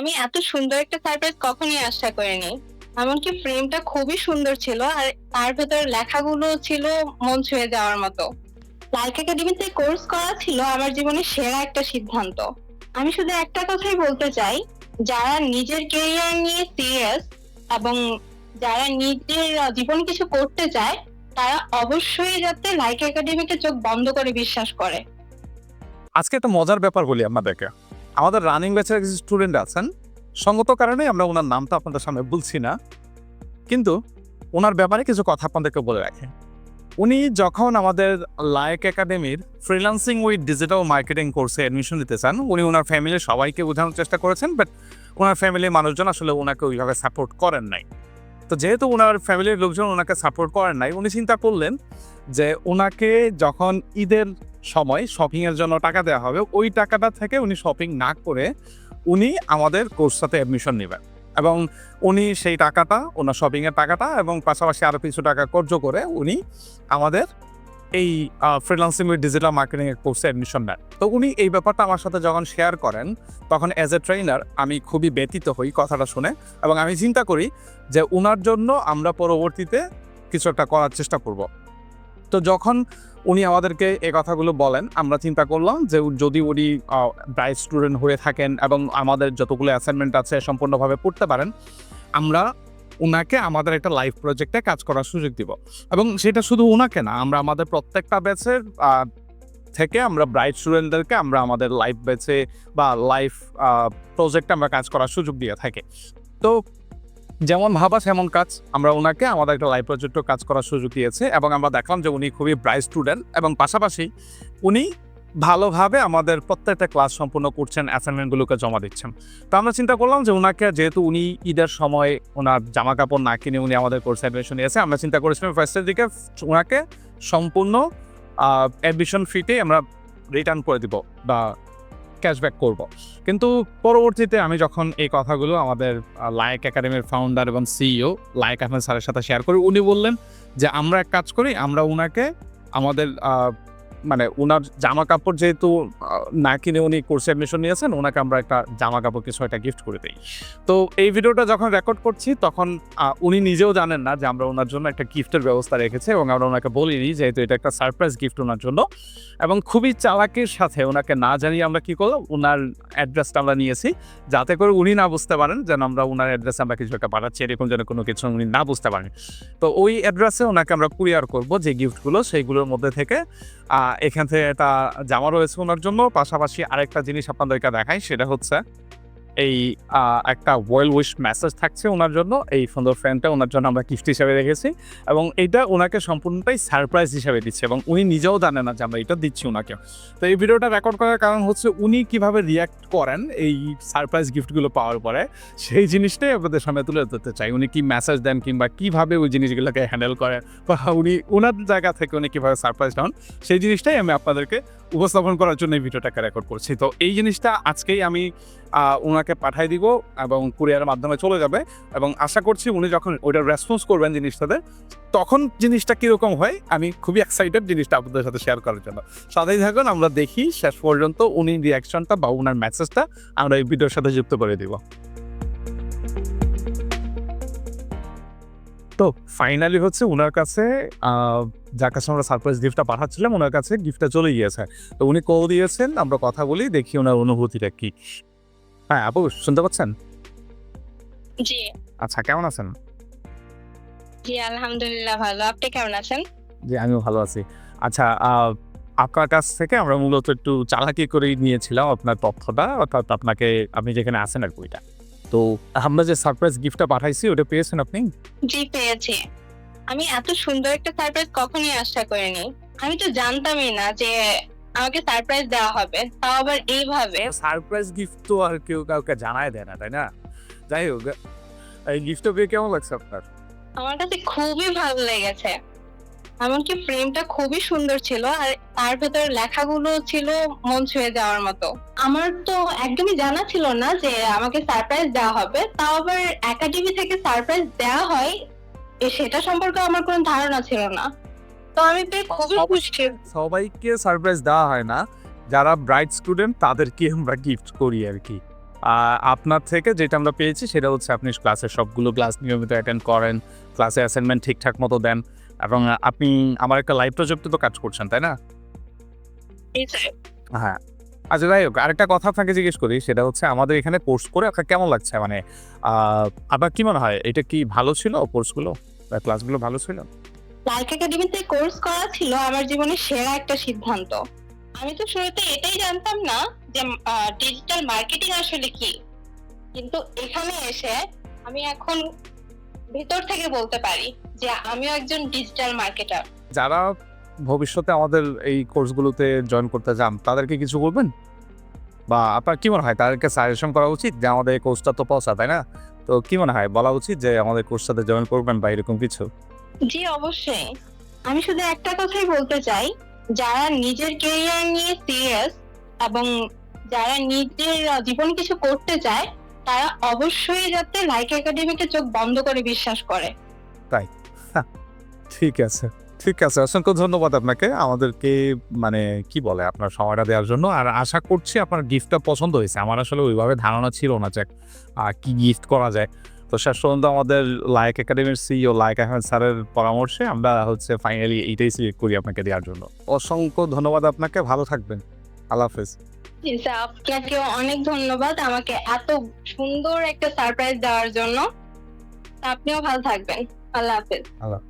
আমি এত সুন্দর একটা সারপ্রাইজ কখনোই আশা করিনি। এমনকি ফ্রেমটা খুবই সুন্দর ছিল আর তার ভেতরে লেখাগুলো ছিল মন ছুঁয়ে যাওয়ার মতো। লাইক একাডেমিতে কোর্স করা ছিল আমার জীবনের সেরা একটা সিদ্ধান্ত। আমি শুধু একটা কথাই বলতে চাই, যারা নিজের কেরিয়ার নিয়ে সিরিয়াস এবং যারা নিজের জীবনে কিছু করতে চায়, তারা অবশ্যই যাতে লাইক একাডেমিকে চোখ বন্ধ করে বিশ্বাস করে। আজকে একটা মজার ব্যাপার বলি আপনাদেরকে। আমাদের রানিং ব্যাচের কিছু স্টুডেন্ট আছেন। সঙ্গত কারণে আমরা ওনার নামটা আপনাদের সামনে বলছি না। কিন্তু ওনার ব্যাপারে কিছু কথা আপনাদেরকে বলে রাখি। উনি যখন আমাদের লায়ক একাডেমির ফ্রিলান্সিং উইথ ডিজিটাল মার্কেটিং কোর্সে অ্যাডমিশন নিতে চান, উনি ওনার ফ্যামিলির সবাইকে বোঝানোর চেষ্টা করেছেন, বাট ওনার ফ্যামিলির মানুষজন আসলে ওনাকে ওইভাবে সাপোর্ট করেন নাই। তো যেহেতু ওনার ফ্যামিলির লোকজন ওনাকে সাপোর্ট করেন নাই, উনি চিন্তা করলেন যে ওনাকে যখন ঈদের সময় শপিংয়ের জন্য টাকা দেওয়া হবে, ওই টাকাটা থেকে উনি শপিং না করে উনি আমাদের কোর্সটাতে অ্যাডমিশন নেবেন। এবং উনি সেই টাকাটা, ওনার শপিংয়ের টাকাটা এবং পাশাপাশি আরও কিছু টাকা কর্য করে উনি আমাদের এই আ ফ্রিল্যান্সিং উইথ ডিজিটাল মার্কেটিং এর কোর্সে অ্যাডমিশন নেন। তো উনি এই ব্যাপারটা আমার সাথে যখন শেয়ার করেন, তখন অ্যাজ এ ট্রেইনার আমি খুবই ব্যথিত হই কথাটা শুনে এবং আমি চিন্তা করি যে উনার জন্য আমরা পরবর্তীতে কিছু একটা করার চেষ্টা করব। তো যখন উনি আমাদেরকে এ কথাগুলো বলেন, আমরা চিন্তা করলাম যে যদি উনি ব্রাইট স্টুডেন্ট হয়ে থাকেন এবং আমাদের যতগুলো অ্যাসাইনমেন্ট আছে সম্পূর্ণভাবে পড়তে পারেন, আমরা উনাকে আমাদের একটা লাইভ প্রজেক্টে কাজ করার সুযোগ দিব। এবং সেটা শুধু উনাকে না, আমরা আমাদের প্রত্যেকটা ব্যাচের থেকে আমরা ব্রাইট স্টুডেন্টদেরকে আমরা আমাদের লাইভ ব্যাচে বা লাইভ আ প্রজেক্টে আমরা কাজ করার সুযোগ দিয়ে থাকি। তো যেমন ভাবা সেমন কাজ। আমরা ওনাকে আমাদের একটা লাইভ প্রজেক্টও কাজ করার সুযোগ দিয়েছে এবং আমরা দেখলাম যে উনি খুবই ব্রাইট স্টুডেন্ট এবং পাশাপাশি উনি ভালোভাবে আমাদের প্রত্যেকটা ক্লাস সম্পূর্ণ করছেন, অ্যাসাইনমেন্টগুলোকে জমা দিচ্ছেন। তো আমরা চিন্তা করলাম যে ওনাকে যেহেতু উনি ঈদের সময় ওনার জামা কাপড় না কিনে উনি আমাদের কোর্সে অ্যাডমিশন নিয়েছে, আমরা চিন্তা করেছিলাম ফার্স্টের দিকে ওনাকে সম্পূর্ণ অ্যাডমিশন ফিতে আমরা রিটার্ন করে দিব বা ক্যাশব্যাক করব। কিন্তু পরবর্তীতে আমি যখন এই কথাগুলো আমাদের লায়েক একাডেমির ফাউন্ডার এবং সিইও লায়েক আহমেদ স্যারের সাথে শেয়ার করি, উনি বললেন যে, "আমরা এক কাজ করি, আমরা ওনাকে আমাদের আ ওনার জামা কাপড় যেহেতু না কিনে উনি কোর্সে অ্যাডমিশন নিয়েছেন, ওনাকে আমরা একটা জামা কাপড় কিছু একটা গিফট করে দিই তো এই ভিডিওটা যখন রেকর্ড করছি তখন উনি নিজেও জানেন না যে আমরা ওনার জন্য একটা গিফটের ব্যবস্থা রেখেছি এবং আমরা উনাকে বলিনি যেহেতু এটা একটা সারপ্রাইজ গিফট ওনার জন্য। এবং খুবই চালাকের সাথে ওনাকে না জানিয়ে আমরা কি করলাম, ওনার অ্যাড্রেসটা আমরা নিয়েছি। যাতে করে উনি না বুঝতে পারেন যেন আমরা ওনার অ্যাড্রেসে আমরা কিছু একটা পাঠাচ্ছি, এরকম যেন কোনো কিছু উনি না বুঝতে পারেন। তো ওই অ্যাড্রেসে ওনাকে আমরা কুরিয়ার করব যে গিফটগুলো, সেইগুলোর মধ্যে থেকে এখান থেকে এটা জামা রয়েছে ওনার জন্য। পাশাপাশি আরেকটা জিনিস আপনাদেরকে দেখাই, সেটা হচ্ছে এই একটা ওয়েল উইশ মেসেজ থাকছে ওনার জন্য। এই সুন্দর ফ্রেমটা ওনার জন্য আমরা গিফট হিসাবে রেখেছি এবং এইটা ওনাকে সম্পূর্ণটাই সারপ্রাইজ হিসাবে দিচ্ছে এবং উনি নিজেও জানেন না যে আমরা এটা দিচ্ছি ওনাকে তো এই ভিডিওটা রেকর্ড করার কারণ হচ্ছে উনি কীভাবে রিঅ্যাক্ট করেন এই সারপ্রাইজ গিফটগুলো পাওয়ার পরে, সেই জিনিসটাই আপনাদের সামনে তুলে ধরতে চাই। উনি কি মেসেজ দেন কিংবা কীভাবে ওই জিনিসগুলোকে হ্যান্ডেল করেন বা উনি ওনার জায়গা থেকে উনি কীভাবে সারপ্রাইজ হন, সেই জিনিসটাই আমি আপনাদেরকে উপস্থাপন করার জন্য এই ভিডিওটাকে রেকর্ড করছি। তো এই জিনিসটা আজকেই আমি ওনাকে পাঠায় দিব এবং কুরিয়ারের মাধ্যমে চলে যাবে এবং আশা করছি উনি যখন ওইটার রেসপন্স করবেন জিনিসটাতে, তখন জিনিসটা কীরকম হয় আমি খুবই এক্সাইটেড জিনিসটা আপনাদের সাথে শেয়ার করার জন্য। সাথেই থাকুন, আমরা দেখি শেষ পর্যন্ত উনি রিয়াকশনটা বা উনার মেসেজটা আমরা এই ভিডিওর সাথে যুক্ত করে দিব। তো ফাইনালি হচ্ছে ওনার কাছে যার কাছে আমরা সারপ্রাইজ গিফটটা পাঠাচ্ছিলাম, ওনার কাছে গিফটটা চলে গিয়েছে। তো উনি কল দিয়েছেন, আমরা কথা বলি, দেখি ওনার অনুভূতিটা কি। হ্যাঁ, আপু শুনতে পাচ্ছেন? জি। আচ্ছা, কেমন আছেন? জি, আলহামদুলিল্লাহ ভালো। আপনি কেমন আছেন? জি, আমিও ভালো আছি। আচ্ছা, আপনার কাছ থেকে আমরা মূলত একটু চালাকি করেই নিয়েছিলাম আপনার তথ্যটা, অর্থাৎ আপনাকে আপনি যেখানে আছেন আরকি ওইটা। তো আমরা যে সারপ্রাইজ গিফটটা পাঠাইছি, ওটা পেয়েছেন আপনি? জি, পেয়েছি। আমি এত সুন্দর একটা সারপ্রাইজ কখনোই আশা করিনি। আমি তো জানতামই না যে আমাকে সারপ্রাইজ দেওয়া হবে। তাও আবার এইভাবে। সারপ্রাইজ গিফট তো আর কেউ কাউকে জানায় দেয় না, তাই না? যাই হোক, এই গিফটটা পেয়ে কেমন লাগছে আপনার? আমার কাছে খুবই ভালো লেগেছে। এমনকি ফ্রেমটা খুবই সুন্দর ছিল আর তার ভেতরে লেখাগুলো ছিল মন ছুঁয়ে যাওয়ার মতো। আমার তো একদমই জানা ছিল না যে আমাকে সারপ্রাইজ দেওয়া হবে। তাও আবার একাডেমি থেকে সারপ্রাইজ দেওয়া হয়, সেটা সম্পর্কে আমার কোনো ধারণা ছিল না। তো আমি পেয়ে খুবই খুশি। সবাইকে সারপ্রাইজ দেওয়া হয় না। যারা ব্রাইট স্টুডেন্ট তাদেরকে আমরা গিফট করি আরকি। আহ, আপনার থেকে যেটা আমরা পেয়েছি সেটা হচ্ছে আপনি ক্লাসের সবগুলো ক্লাস নিয়মিত অ্যাটেন্ড করেন ক্লাসে অ্যাসাইনমেন্ট ঠিকঠাক মতো দেন এবং আপনি আমার একটা লাইভ প্রজেক্টে তো কাজ করছেন তাই না? হ্যাঁ। আচ্ছা যাই হোক আরেকটা কথা আপনাকে জিজ্ঞেস করি সেটা হচ্ছে আমাদের এখানে কোর্স করে আপনার কেমন লাগছে? মানে আপনার কি মনে হয় এটা কি ভালো ছিল কোর্সগুলো? বা ক্লাসগুলো ভালো ছিল? লাইক একাডেমিতে কোর্স করা ছিল আমার জীবনের সেরা একটা সিদ্ধান্ত। আমি তো শুরুতে এটাই জানতাম না যে ডিজিটাল মার্কেটিং আসলে কি। কিন্তু এখানে এসে আমি এখন ভিতর থেকে বলতে পারি যে আমিও একজন ডিজিটাল মার্কেটার যারা ভবিষ্যতে আমাদের এই কোর্সগুলোতে জয়েন করতে চান তাদেরকে কিছু বলবেন? বা আপনার কি মনে হয় তাদেরকে সাজেশন করা উচিত যে আমাদের এই কোর্সটা তো পৌঁছা তাই না? তো কি মনে হয় বলা উচিত যে আমাদের কোর্সটাতে জয়েন করবেন বা এরকম কিছু? জি অবশ্যই। আমি শুধু একটা কথাই বলতে চাই যারা নিজের কেরিয়ার নিয়ে সিরিয়াস এবং যারা নিজের জীবনে কিছু করতে চায় তারা অবশ্যই যাতে লাইক একাডেমিকে চোখ বন্ধ করে বিশ্বাস করে। তাই? ঠিক আছে ঠিক আছে। অসংখ্য ধন্যবাদ আপনাকে আমাদেরকে মানে কি বলে, আপনার সময়টা দেওয়ার জন্য। আর আশা করছি আপনার গিফটটা পছন্দ হয়েছে। আমার আসলে ওইভাবে ধারণা ছিল না যে কি গিফট করা যায়। তো শেষ পর্যন্ত আমাদের লাইক একাডেমির সিইও লাইক আহমেদ স্যারের পরামর্শে আমরা হচ্ছে ফাইনালি এইটাই সিলেক্ট করি আপনাকে দেওয়ার জন্য। অসংখ্য ধন্যবাদ আপনাকে। ভালো থাকবেন। আল্লাহ হাফেজ। জি, আপনাকে অনেক ধন্যবাদ। আমাকে এত সুন্দর একটা সারপ্রাইজ দেওয়ার জন্য। আপনিও ভালো থাকবেন। আল্লাহ হাফেজ। আল্লাহ